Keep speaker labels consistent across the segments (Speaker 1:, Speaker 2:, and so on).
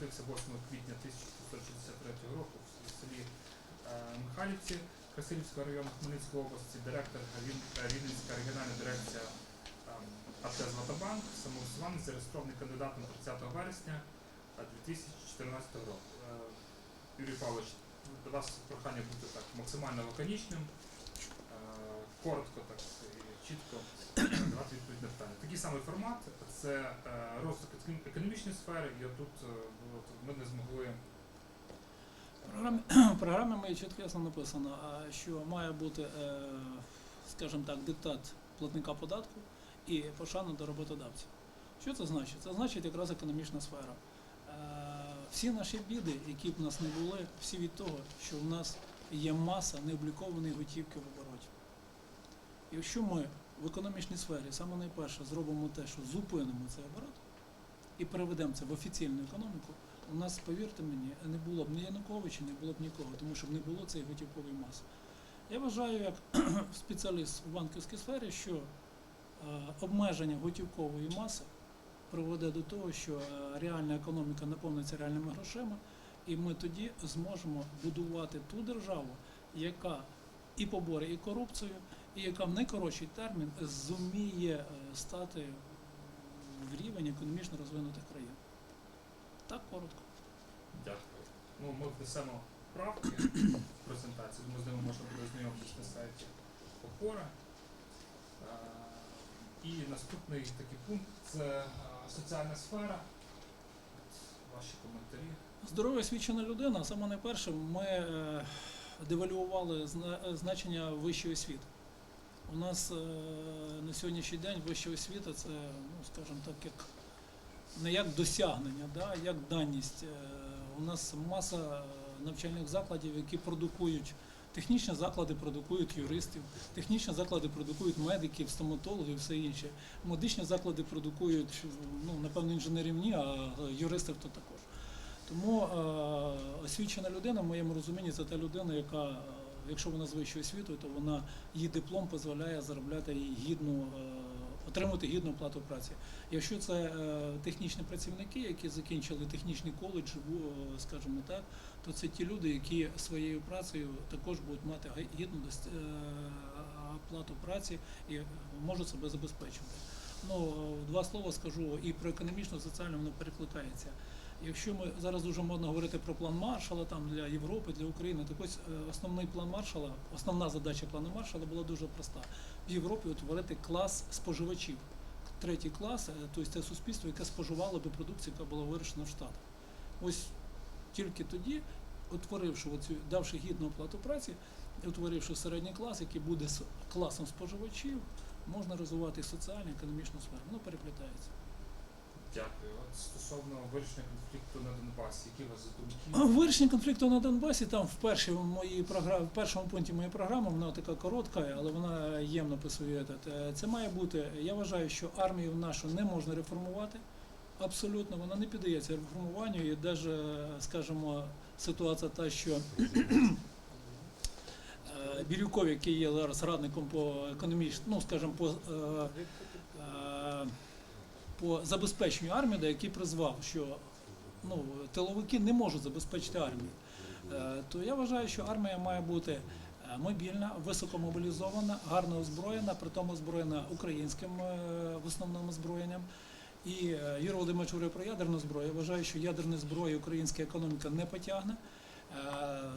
Speaker 1: народився 8 квітня 1963 року в селі е, Михайлівці Красилівського району Хмельницької області, директор е, Рівненська регіональна дирекція ем, АТ «Златобанк», самовисуваний, зареєстрований кандидатом 30 вересня е, 2014 року. Е, Юрій Павлович, до вас прохання бути так максимально лаконічним, е, коротко, так чітко давати відповідь на питання. Такий самий формат це е, розвиток економічної сфери, і отут е, ми не змогли
Speaker 2: В програмі, в моїй чітко ясно написано, що має бути, е, скажімо так, диктат платника податку і пошана до роботодавців. Що це значить? Це значить якраз економічна сфера. Всі наші біди, які б у нас не були, всі від того, що в нас є маса необлікованої готівки в обороті. Якщо ми в економічній сфері саме найперше зробимо те, що зупинимо цей оборот і переведемо це в офіційну економіку, у нас, повірте мені, не було б ні Януковича, не було б нікого, тому що б не було цієї готівкової маси. Я вважаю, як спеціаліст у банківській сфері, що е, обмеження готівкової маси приведе до того, що е, реальна економіка наповниться реальними грошима, і ми тоді зможемо будувати ту державу, яка і поборе і корупцію, і яка в найкоротший термін зуміє е, стати в рівень економічно розвинутих країн. Так коротко.
Speaker 1: Дякую. Ну, ми внесемо правки в презентацію, тому з ними можна буде ознайомитися на сайті Опора. Е, І наступний такий пункт це е, соціальна сфера. Ваші коментарі.
Speaker 2: Здорова освічена людина, саме найперше, ми девальвували зна- значення вищої освіти. У нас е, на сьогоднішній день вища освіта це, ну скажімо так, як не як досягнення, да, як даність. Е, У нас маса навчальних закладів, які продукують. Технічні заклади продукують юристів, технічні заклади продукують медиків, стоматологів все інше. Медичні заклади продукують, ну, напевно, інженерів ні, а юристів то також. Тому е, освічена людина, в моєму розумінні, це та людина, яка, якщо вона з вищою освітою, то вона її диплом дозволяє заробляти їй гідну, е, отримати гідну оплату праці. Якщо це е, технічні працівники, які закінчили технічний коледж, е, скажімо так, то це ті люди, які своєю працею також будуть мати гідну оплату праці і можуть себе забезпечувати. Ну, два слова скажу і про економічну, і соціальну воно перекликається. Якщо ми зараз дуже модно говорити про план Маршала там для Європи, для України, так ось е, основний план Маршала, основна задача плану Маршала була дуже проста: в Європі утворити клас споживачів. Третій клас, тобто це суспільство, яке споживало би продукцію, яка була вирощена в Штатах. Ось тільки тоді, утворивши оцю, давши гідну оплату праці, утворивши середній клас, який буде класом споживачів, можна розвивати соціальну, економічну сферу. Воно переплітається.
Speaker 1: Дякую. От стосовно вирішення конфлікту на Донбасі, які у вас думки?
Speaker 2: Вирішення конфлікту на Донбасі там в першій моїй програмі, в першому пункті моєї програми, вона така коротка, але вона ємно писує. Це має бути. Я вважаю, що армію нашу не можна реформувати. Абсолютно, вона не піддається реформуванню, і навіть, скажімо, ситуація та, що е, Бірюков, який є зараз радником по економічному, ну скажімо, по, е, е, по забезпеченню армії, да, який призвав, що ну, тиловики не можуть забезпечити армію. Е, То я вважаю, що армія має бути е, мобільна, високомобілізована, гарно озброєна, при тому озброєна українським е, в основному озброєнням. І Юрій Володимирович говорив про ядерну зброю. Я вважаю, що ядерні зброї українська економіка не потягне.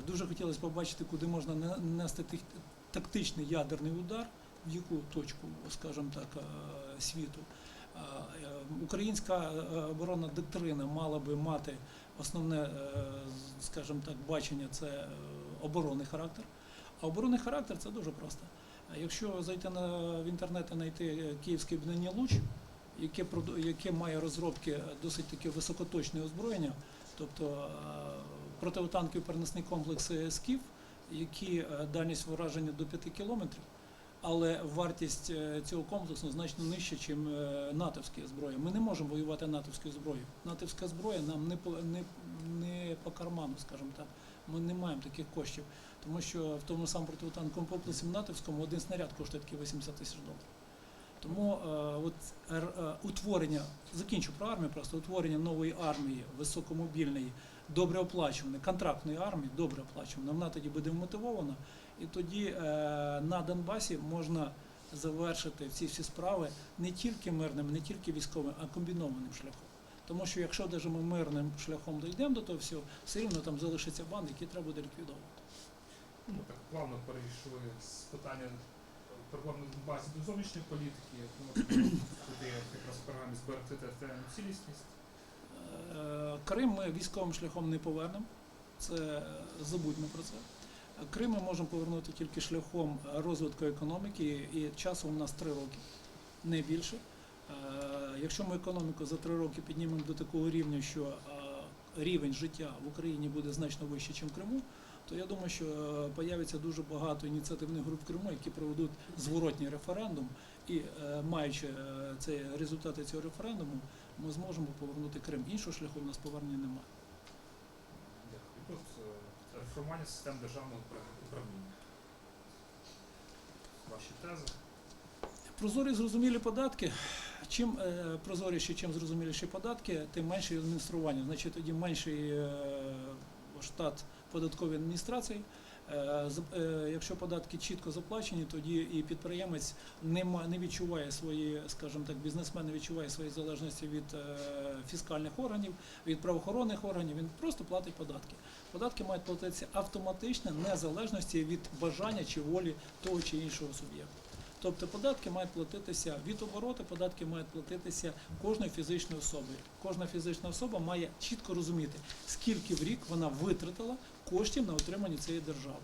Speaker 2: Дуже хотілося побачити, куди можна не- нести тактичний ядерний удар, в яку точку, скажімо так, світу. Е, е, Українська е, оборонна доктрина мала би мати основне, скажімо так, бачення це оборонний характер. А оборонний характер це дуже просто. Якщо зайти на, в інтернет і знайти київське об'єднання Луч, яке, яке має розробки досить таке високоточне озброєння, тобто противотанковий переносний комплекс «Скіф», які дальність враження до 5 кілометрів, але вартість е, цього комплексу значно нижча, ніж натовські зброї. Ми не можемо воювати натовською зброєю. Натовська зброя нам не по, не, не по карману, скажімо так. Ми не маємо таких коштів, тому що в тому самому противотанковому комплексі натовському один снаряд коштує такі 80 тисяч доларів. Тому е, от е, утворення, закінчу про армію, просто утворення нової армії, високомобільної, добре оплачуваної, контрактної армії, добре оплачуваної, вона тоді буде вмотивована, і тоді е, на Донбасі можна завершити ці всі справи не тільки мирним, не тільки військовим, а комбінованим шляхом. Тому що якщо навіть ми мирним шляхом дійдемо до того всього, все рівно там залишаться банди, які треба буде ліквідовувати.
Speaker 1: Ну, так плавно перейшли з питання проблем на Донбасі до зовнішньої політики. Можете туди якраз в програмі зберегти цілісність.
Speaker 2: Е, Крим ми військовим шляхом не повернемо. Це е, забудьмо про це. Крим ми можемо повернути тільки шляхом розвитку економіки, і часу у нас три роки, не більше. Е, Якщо ми економіку за три роки піднімемо до такого рівня, що рівень життя в Україні буде значно вищий, ніж в Криму, то я думаю, що появиться дуже багато ініціативних груп в Криму, які проведуть зворотній референдум, і маючи результати цього референдуму, ми зможемо повернути Крим. Іншого шляху в нас повернення немає.
Speaker 1: Дякую. Тут реформування систем державного управління. Ваші тези.
Speaker 2: Прозорі зрозумілі податки. Чим е, прозоріші, чим зрозуміліші податки, тим менше адміністрування. Значить, тоді менший е, штат податкової адміністрації. Е, е, якщо податки чітко заплачені, тоді і підприємець не, відчуває свої, скажімо так, бізнесмен не відчуває своєї залежності від е, фіскальних органів, від правоохоронних органів. Він просто платить податки. Податки мають платитися автоматично, незалежності від бажання чи волі того чи іншого суб'єкта. Тобто податки мають платитися від обороту, податки мають платитися кожною фізичною особою. Кожна фізична особа має чітко розуміти, скільки в рік вона витратила коштів на отримання цієї держави.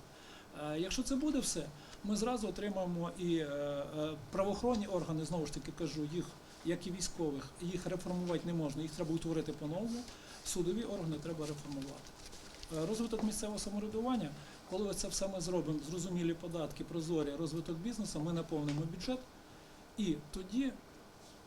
Speaker 2: Е, Якщо це буде все, ми зразу отримаємо і е, е, правоохоронні органи, знову ж таки кажу, їх, як і військових, їх реформувати не можна, їх треба утворити по-новому. Судові органи треба реформувати. Розвиток місцевого самоврядування, коли це все ми зробимо, зрозумілі податки, прозорі, розвиток бізнесу, ми наповнимо бюджет, і тоді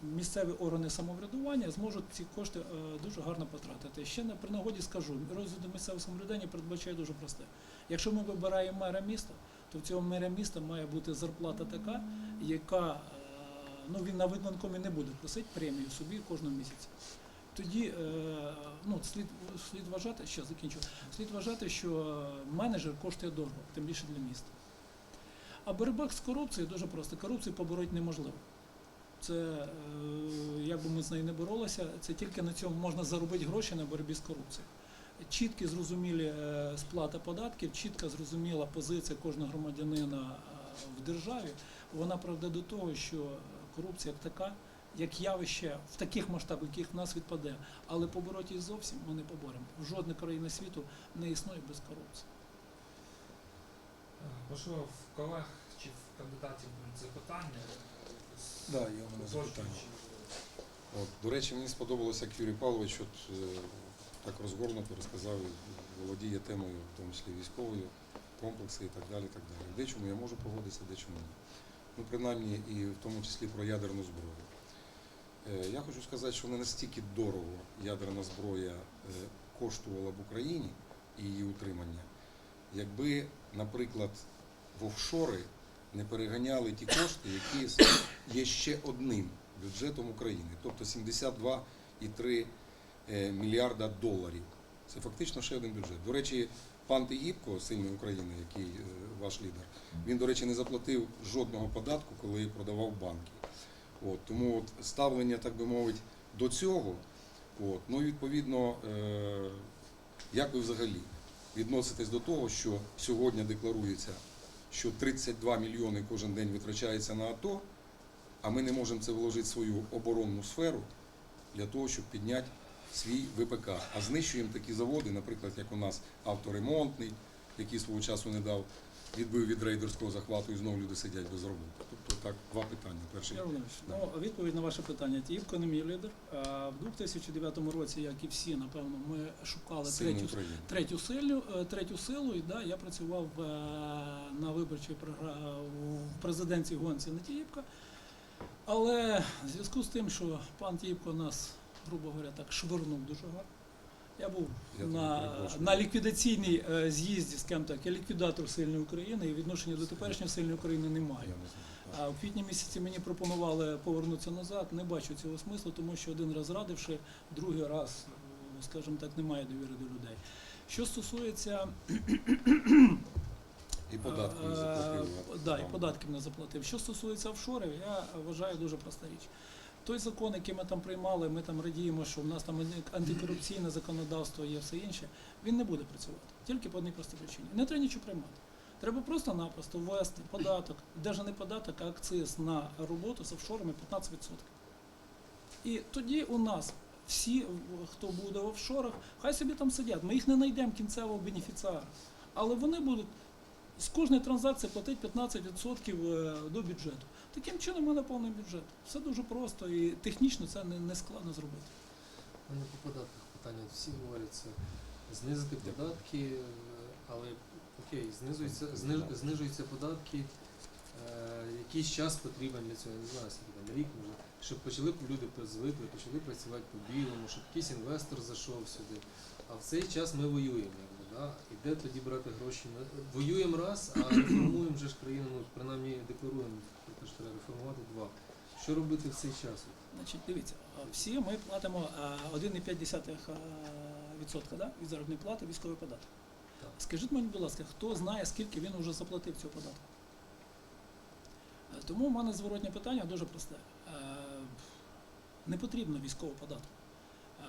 Speaker 2: місцеві органи самоврядування зможуть ці кошти е, дуже гарно потратити. Ще на при нагоді скажу, розвиток місцевого самоврядування передбачає дуже просте. Якщо ми вибираємо мера міста, то в цього мера міста має бути зарплата така, яка е, ну він на виконкомі не буде просити премію собі кожного місяця. Тоді е, ну, слід, слід вважати, ще закінчу, слід вважати, що менеджер коштує дорого, тим більше для міста. А боротьба з корупцією дуже просто. Корупцію побороти неможливо. Це е, як би ми з нею не боролися, це тільки на цьому можна заробити гроші на боротьбі з корупцією. Чіткі зрозумілі е, сплата податків, чітка зрозуміла позиція кожного громадянина е, в державі, вона правда до того, що корупція як така, як явище в таких масштабах, яких в нас відпаде, але побороти її зовсім ми не поборемо. Жодна країна світу не існує без корупції.
Speaker 1: Можливо, в колег чи в кандидатів будуть запитання?
Speaker 3: Да, у мене запитання. От, до речі, мені сподобалося, як Юрій Павлович от, е, так розгорнуто розказав, і володіє темою, в тому числі військовою, комплекси і так далі. так далі. Дечому я можу погодитися, дечому ні. Ну, принаймні, і в тому числі про ядерну зброю. Е, Я хочу сказати, що не настільки дорого ядерна зброя е, коштувала б Україні і її утримання, якби, наприклад, в офшори не переганяли ті кошти, які є ще одним бюджетом України, тобто 72,3 е, мільярда доларів. Це фактично ще один бюджет. До речі, пан Тигіпко, сильний України, який е, ваш лідер, він, до речі, не заплатив жодного податку, коли продавав банки. От, тому от ставлення, так би мовити, до цього, от, ну і відповідно, е, як ви взагалі відноситесь до того, що сьогодні декларується, що 32 мільйони кожен день витрачається на АТО, а ми не можемо це вложити в свою оборонну сферу для того, щоб підняти свій ВПК. А знищуємо такі заводи, наприклад, як у нас авторемонтний, який свого часу не дав, відбив від рейдерського захвату і знову люди сидять без роботи. Так, два питання. Перше.
Speaker 2: Володимирович, ну, відповідь на ваше питання. Тіївко не мій лідер. А В 2009 році, як і всі, напевно, ми шукали третю, третю силу, е, третю силу, і да, я працював е, на виборчій програ- в президенції гонці на Тіївка. Але в зв'язку з тим, що пан Тіївко нас, грубо говоря, так швирнув дуже гарно, Я був
Speaker 3: Я
Speaker 2: на, на ліквідаційній е, з'їзді, скажімо так, я ліквідатор сильної України і відношення до теперішньої сильної України не А в квітні місяці мені пропонували повернутися назад. Не бачу цього смислу, тому що один раз радивши, другий раз, скажімо так, немає довіри до людей. Що стосується
Speaker 3: І податки не
Speaker 2: Е,
Speaker 3: заплатили.
Speaker 2: е, Да, і податків не заплатив. Що стосується офшорів, я вважаю дуже проста річ. Той закон, який ми там приймали, ми там радіємо, що в нас там антикорупційне законодавство є все інше, він не буде працювати. Тільки по одній простій причині. Не треба нічого приймати. Треба просто-напросто ввести податок, навіть не податок, а акциз на роботу з офшорами 15%. І тоді у нас всі, хто буде в офшорах, хай собі там сидять. Ми їх не знайдемо кінцевого бенефіціара. Але вони будуть з кожної транзакції платить 15% е, до бюджету. Таким чином ми наповнимо бюджет. Все дуже просто і технічно це не, складно зробити.
Speaker 4: У мене по податках питання. Всі говорять це знизити податки, але окей, знизуються, зниж- знижуються податки. е, Якийсь час потрібен для цього, я не знаю, скільки там рік може, щоб почали люди звикли, почали працювати по білому, щоб якийсь інвестор зайшов сюди. А в цей час ми воюємо, якби, да? І де тоді брати гроші? на- Воюємо раз, а реформуємо вже ж країну, ну принаймні декларуємо про те, що треба реформувати два. Що робити в цей час?
Speaker 2: Значить, дивіться, а всі ми платимо а, 1,5% а, відсотка да, від заробітної плати військовий податок. Скажіть мені, будь ласка, хто знає, скільки він вже заплатив цього податку? Е, Тому в мене зворотнє питання дуже просте. Е, Не потрібно військового податку. Е,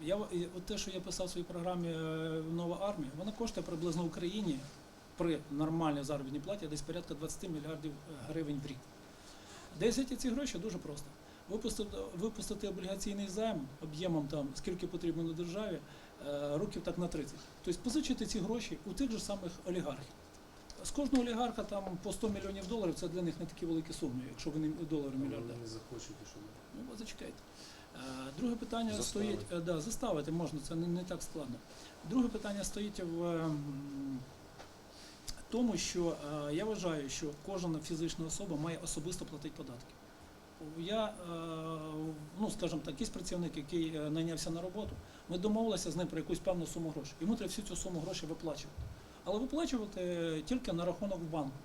Speaker 2: Я, от те, що я писав в своїй програмі Нова армія, вона коштує приблизно Україні при нормальній заробітній платі десь порядка 20 мільярдів гривень в рік. Де взяти ці гроші? Дуже просто. Випустити, випустити облігаційний займ об'ємом там, скільки потрібно державі, років так на 30. Тобто позичити ці гроші у тих же самих олігархів. З кожного олігарха там по 100 мільйонів доларів це для них не такі великі суми, якщо вони долари
Speaker 4: Вони не захочуть що.
Speaker 2: Ну, от зачекайте. Е, Друге питання
Speaker 3: Заставити.
Speaker 2: стоїть, е, да, заставити можна, це не, не так складно. Друге питання стоїть в ем, тому, що е, я вважаю, що кожна фізична особа має особисто платити податки. Я, е, ну скажімо так, якийсь працівник, який е, найнявся на роботу, ми домовилися з ним про якусь певну суму грошей. Йому треба всю цю суму грошей виплачувати. Але виплачувати тільки на рахунок в банку.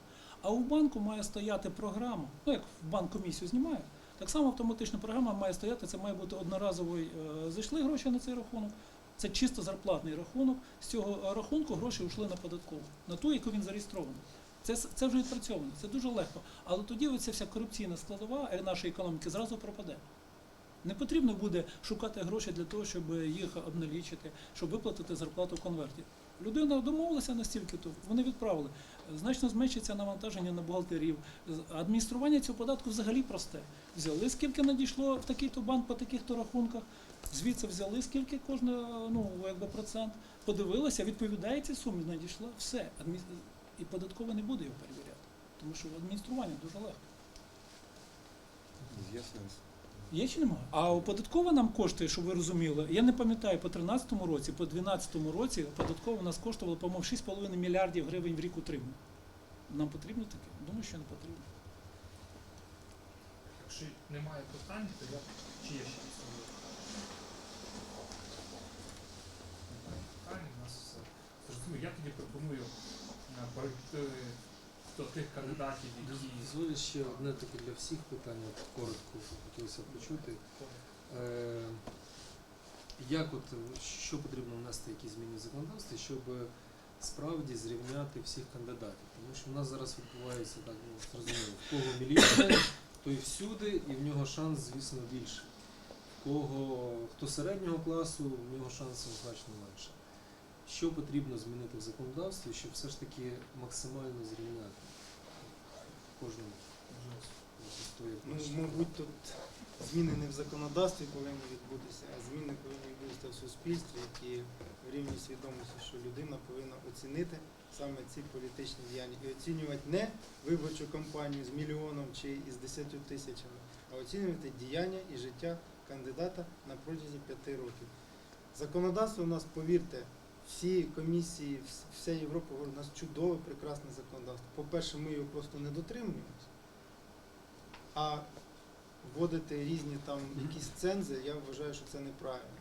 Speaker 2: А у банку має стояти програма, ну як в банк комісію знімає, так само автоматична програма має стояти, це має бути одноразовий, е, зайшли гроші на цей рахунок, це чисто зарплатний рахунок. З цього рахунку гроші йшли на податкову, на ту, яку він зареєстрований. Це, це вже відпрацьовано, це дуже легко. Але тоді оця вся корупційна складова е, нашої економіки зразу пропаде. Не потрібно буде шукати гроші для того, щоб їх обналічити, щоб виплатити зарплату в конверті. Людина домовилася настільки, то вони відправили. Значно зменшиться навантаження на бухгалтерів. Адміністрування цього податку взагалі просте. Взяли, скільки надійшло в такий-то банк по таких-то рахунках, звідси взяли, скільки кожна, ну, процент, подивилися, відповідає цій сумі, надійшла, все. І податково не буде його перевіряти. Тому що адміністрування дуже легко.
Speaker 3: Є сенс.
Speaker 2: Є чи немає? А податкова нам коштує, щоб ви розуміли. Я не пам'ятаю, по 13 році, по 12 році податкова нас коштувала, по-моєму, 6,5 мільярдів гривень в рік утримання. Нам потрібно таке? Думаю, що не потрібно.
Speaker 1: Якщо немає питань, то я чи є ще питань, у нас все. Я тоді пропоную до тих кандидатів, які
Speaker 4: Дозволю ще одне таке для всіх питання, от коротко хотілося б почути. Е, Як от, що потрібно внести які зміни в законодавстві, щоб справді зрівняти всіх кандидатів? Тому що в нас зараз відбувається так, ну, зрозуміло, в кого мільйонер, той всюди, і в нього шанс, звісно, більший. В кого хто середнього класу, в нього шансів значно менше. Що потрібно змінити в законодавстві, щоб все ж таки максимально зрівняти кожному
Speaker 5: Ну, мабуть, тут зміни не в законодавстві повинні відбутися, а зміни повинні відбутися в суспільстві, які в рівні свідомості, що людина повинна оцінити саме ці політичні діяння і оцінювати не виборчу кампанію з мільйоном чи із десятью тисячами, а оцінювати діяння і життя кандидата на протязі п'яти років. Законодавство у нас, повірте, всі комісії, вся Європа говорить, у нас чудове, прекрасне законодавство. По-перше, ми його просто не дотримуємося. А вводити різні там якісь цензи, я вважаю, що це неправильно.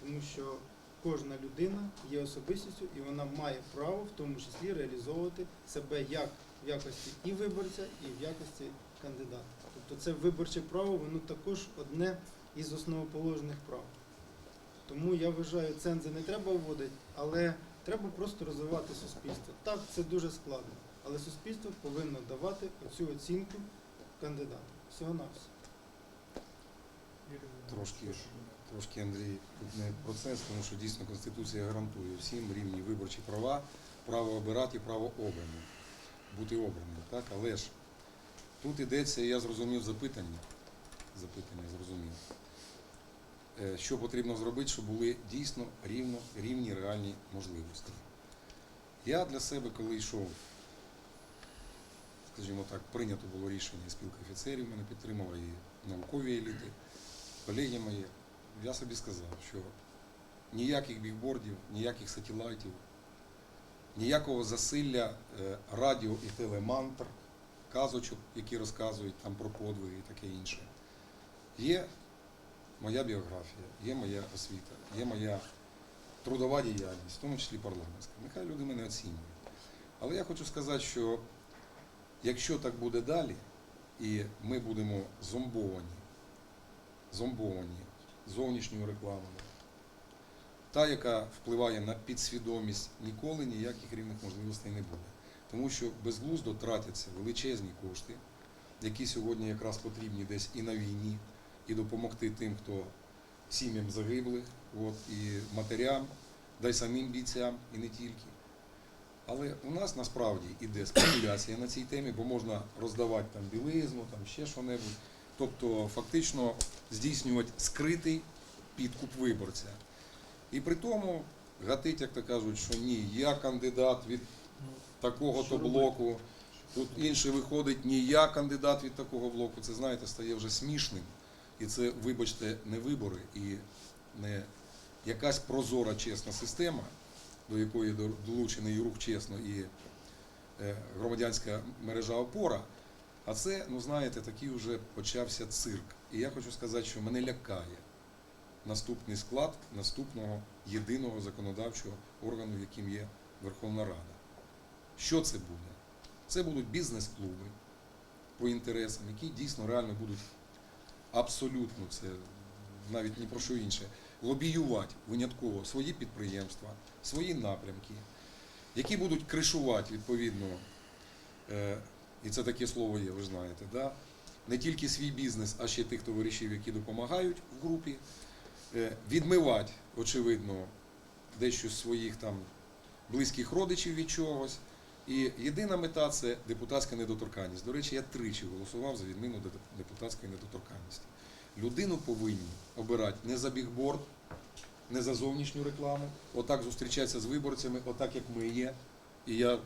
Speaker 5: Тому що кожна людина є особистістю і вона має право в тому числі реалізовувати себе як в якості і виборця, і в якості кандидата. Тобто це виборче право, воно також одне із основоположних прав. Тому я вважаю, цензи не треба вводити, але треба просто розвивати суспільство. Так, це дуже складно, але суспільство повинно давати оцю оцінку кандидату. Всього на все.
Speaker 3: Трошки. Трошки Андрій тут не процес, тому що дійсно Конституція гарантує всім рівні виборчі права, право обирати і право обрання, бути обраним. Так? Але ж тут йдеться, я зрозумів запитання, запитання зрозумів. Е, Що потрібно зробити, щоб були дійсно рівно, рівні реальні можливості. Я для себе, коли йшов, скажімо так, прийнято було рішення спілка офіцерів, мене підтримала і наукові еліти, колеги мої, я собі сказав, що ніяких бігбордів, ніяких сателайтів, ніякого засилля е, радіо і телемантр, казочок, які розказують там про подвиги і таке інше. Є моя біографія, є моя освіта, є моя трудова діяльність, в тому числі парламентська. Нехай люди мене оцінюють. Але я хочу сказати, що якщо так буде далі, і ми будемо зомбовані, зомбовані зовнішньою рекламою, та, яка впливає на підсвідомість, ніколи ніяких рівних можливостей не буде. Тому що безглуздо тратяться величезні кошти, які сьогодні якраз потрібні десь і на війні, і допомогти тим, хто сім'ям загиблих, от, і матерям, да й самим бійцям, і не тільки. Але у нас насправді іде спекуляція на цій темі, бо можна роздавати там білизну, там ще що-небудь. Тобто фактично здійснювати скритий підкуп виборця. І при тому гатить, як то кажуть, що ні, я кандидат від такого-то блоку, тут інший виходить, ні, я кандидат від такого блоку. Це, знаєте, стає вже смішним. І це, вибачте, не вибори і не якась прозора, чесна система, до якої долучений рух чесно і е, громадянська мережа опора. А це, ну знаєте, такий вже почався цирк. І я хочу сказати, що мене лякає наступний склад наступного єдиного законодавчого органу, яким є Верховна Рада. Що це буде? Це будуть бізнес-клуби по інтересам, які дійсно реально будуть абсолютно це навіть ні про що інше, лобіювати винятково свої підприємства, свої напрямки, які будуть кришувати відповідно, е, і це таке слово є, ви знаєте, да? не тільки свій бізнес, а ще тих, хто вирішив, які допомагають в групі, е, відмивати, очевидно, дещо з своїх там близьких родичів від чогось. І єдина мета це депутатська недоторканність. До речі, я тричі голосував за відміну деп- депутатської недоторканності. Людину повинні обирати не за бігборд, не за зовнішню рекламу, отак зустрічатися з виборцями, отак як ми є. І я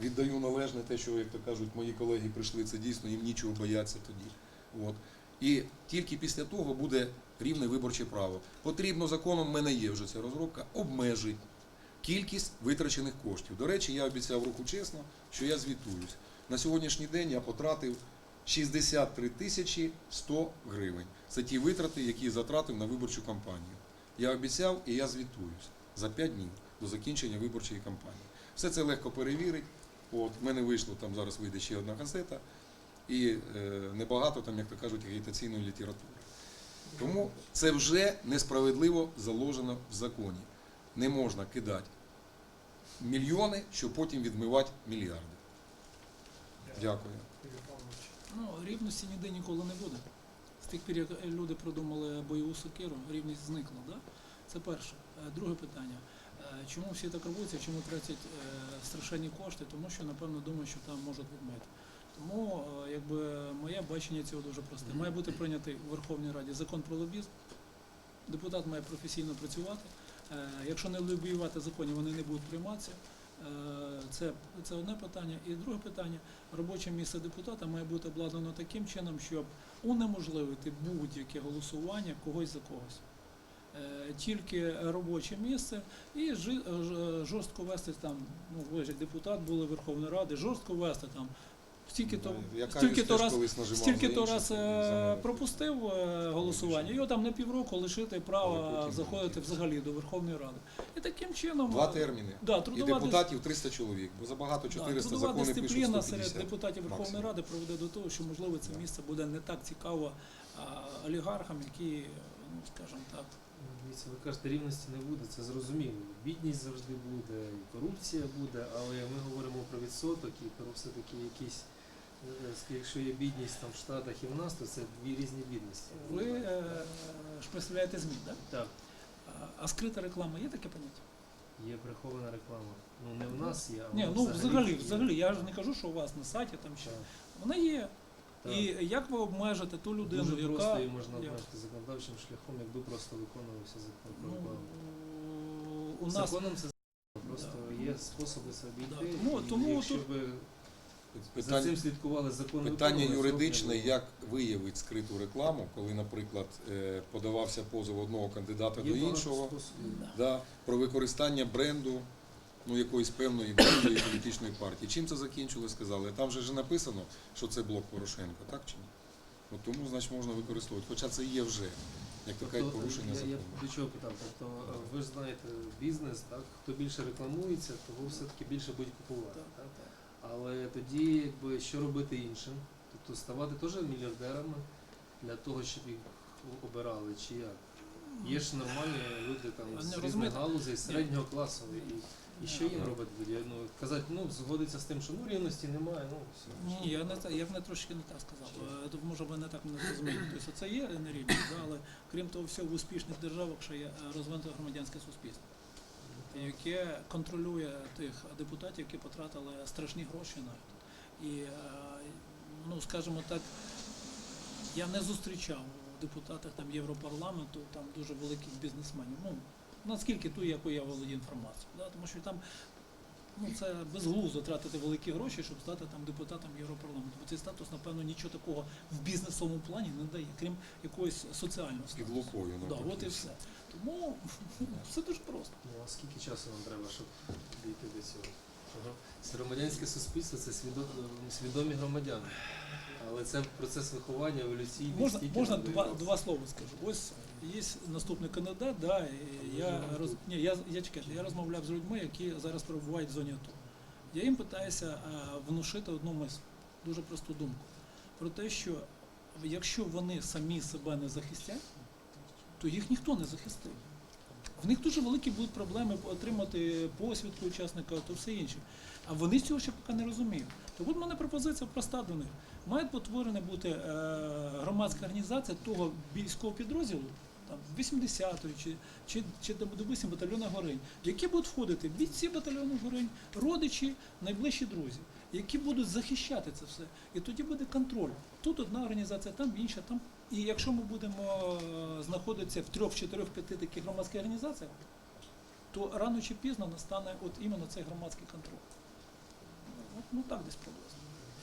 Speaker 3: віддаю належне те, що, як то кажуть, мої колеги прийшли, це дійсно їм нічого бояться тоді. От. І тільки після того буде рівне виборче право. Потрібно законом, в мене є вже ця розробка, обмежити кількість витрачених коштів. До речі, я обіцяв руку чесно, що я звітуюсь. На сьогоднішній день я потратив 63 тисячі 100 гривень. Це ті витрати, які я затратив на виборчу кампанію. Я обіцяв і я звітуюсь за 5 днів до закінчення виборчої кампанії. Все це легко перевірить. От, в мене вийшло там зараз вийде ще одна газета, і е, небагато там, як то кажуть, агітаційної літератури. Тому це вже несправедливо заложено в законі. Не можна кидати мільйони, щоб потім відмивати мільярди. Дякую.
Speaker 2: Ну, рівності ніде ніколи не буде. З тих пір, як люди придумали бойову сокиру, рівність зникла. Да? Це перше. Е, Друге питання. Е, Чому всі так робиться, чому тратять е, страшенні кошти? Тому що, напевно, думають, що там можуть відмити. Тому якби, моє бачення цього дуже просте. Має бути прийнятий у Верховній Раді закон про лобізм. Депутат має професійно працювати. Е, Якщо не лобіювати закони, вони не будуть прийматися. Е, Це, це одне питання. І друге питання. Робоче місце депутата має бути обладнано таким чином, щоб унеможливити будь-яке голосування когось за когось. Е, Тільки робоче місце і жорстко вести там, ну ви ж депутат були Верховної Ради, жорстко вести там стільки то,
Speaker 3: Яка
Speaker 2: стільки то раз, стільки то раз
Speaker 3: і
Speaker 2: е, пропустив е, голосування, його там на півроку лишити
Speaker 3: потім
Speaker 2: заходити взагалі до Верховної Ради. І таким чином
Speaker 3: Два
Speaker 2: е,
Speaker 3: терміни.
Speaker 2: Да, трудова, дис-
Speaker 3: депутатів 300 чоловік, бо забагато
Speaker 2: да,
Speaker 3: 400
Speaker 2: трудова
Speaker 3: закони пишуть
Speaker 2: дисципліна
Speaker 3: 150.
Speaker 2: серед депутатів Верховної
Speaker 3: максимум.
Speaker 2: Ради приведе до того, що можливо це місце буде не так цікаво а, олігархам, які, ну скажімо так,
Speaker 4: Ну, Дивіться, ви кажете, рівності не буде, це зрозуміло. Бідність завжди буде, і корупція буде, але ми говоримо про відсоток, і про все-таки якісь, е, якщо є бідність там в Штатах і в нас, то це дві різні бідності.
Speaker 2: ви е, ж представляєте ЗМІ, так?
Speaker 4: Так,
Speaker 2: А, скрита реклама є таке поняття?
Speaker 4: є прихована реклама. Ну не в нас є, а
Speaker 2: Ні, ну взагалі, взагалі, я ж не кажу, що у вас на сайті там ще.
Speaker 4: Так,
Speaker 2: Вона є.
Speaker 4: так.
Speaker 2: І як ви обмежите ту людину,
Speaker 4: Дуже
Speaker 2: яка
Speaker 4: просто її можна обмежити законодавчим шляхом, якби просто виконувався закон про
Speaker 2: ну, у нас
Speaker 4: Законом це просто є способи це
Speaker 2: Да,
Speaker 4: обійти.
Speaker 2: тому-
Speaker 4: і
Speaker 2: тому
Speaker 4: якщо
Speaker 2: тут-
Speaker 4: би за цим слідкували закони.
Speaker 3: питання юридичне, як виявити скриту рекламу, коли, наприклад, е, подавався позов одного кандидата
Speaker 4: Є
Speaker 3: до іншого.
Speaker 2: Да.
Speaker 3: про використання бренду ну, якоїсь певної бренду політичної партії. Чим це закінчилось, сказали? Там же ж написано, що це блок Порошенка, так чи ні? От тому, значить, можна використовувати. Хоча це є вже, як то кажуть,
Speaker 4: Тобто,
Speaker 3: порушення
Speaker 4: я, я
Speaker 3: закону.
Speaker 4: до чого питав? Тобто ви ж знаєте бізнес, так? Хто більше рекламується, того все-таки більше будуть купувати.
Speaker 2: Так.
Speaker 4: Але тоді, якби що робити іншим? Тобто ставати теж мільярдерами для того, щоб їх обирали, чи як? Є ж нормальні люди там з різних галузей, середнього класу. І, і що їм робити? Ну, казати, ну, згодиться з тим, що ну, рівності немає, ну, все.
Speaker 2: Ні, ні, я не та- я б не трошки не так сказав. Е, то, Може, ви не так мене зрозуміли. Тобто це є нерівність, да, але крім того всього, в успішних державах ще є е, розвинуте громадянське суспільство, яке контролює тих депутатів, які потратили страшні гроші на це. І, е, ну, скажімо так, я не зустрічав у депутатах там Європарламенту там дуже великих бізнесменів. Ну, наскільки ту, яку я володію інформацією. Да? Тому що там ну, це безглуздо тратити великі гроші, щоб стати там депутатом Європарламенту. Бо цей статус, напевно, нічого такого в бізнесовому плані не дає, крім якоїсь соціального статусу.
Speaker 3: лупою,
Speaker 2: Да, от і все. Тому все дуже просто.
Speaker 4: Ну, а скільки часу нам треба, щоб дійти до цього? Це громадянське суспільство це свідо- свідомі громадяни. Але це процес виховання, еволюційний.
Speaker 2: Можна, можна два, два слова скажу. Ось є наступний кандидат, да, і я, роз, ні, я, я, чекайте, я розмовляв з людьми, які зараз перебувають в зоні АТО. Я їм питаюся внушити одну мисль, дуже просту думку. Про те, що якщо вони самі себе не захистять, то їх ніхто не захистить. В них дуже великі будуть проблеми отримати посвідку учасника, то все інше. А вони цього ще поки не розуміють. То от в мене пропозиція проста до них. Має потворена бути е, громадська організація того військового підрозділу, там 80-ї чи, чи, чи допустим, батальйона Горинь, в які будуть входити бійці батальйону Горинь, родичі, найближчі друзі, які будуть захищати це все. І тоді буде контроль. Тут одна організація, там інша, там. І якщо ми будемо е, знаходитися в трьох, чотирьох, п'яти таких громадських організаціях, то рано чи пізно настане от іменно цей громадський контроль. От, ну так десь приблизно.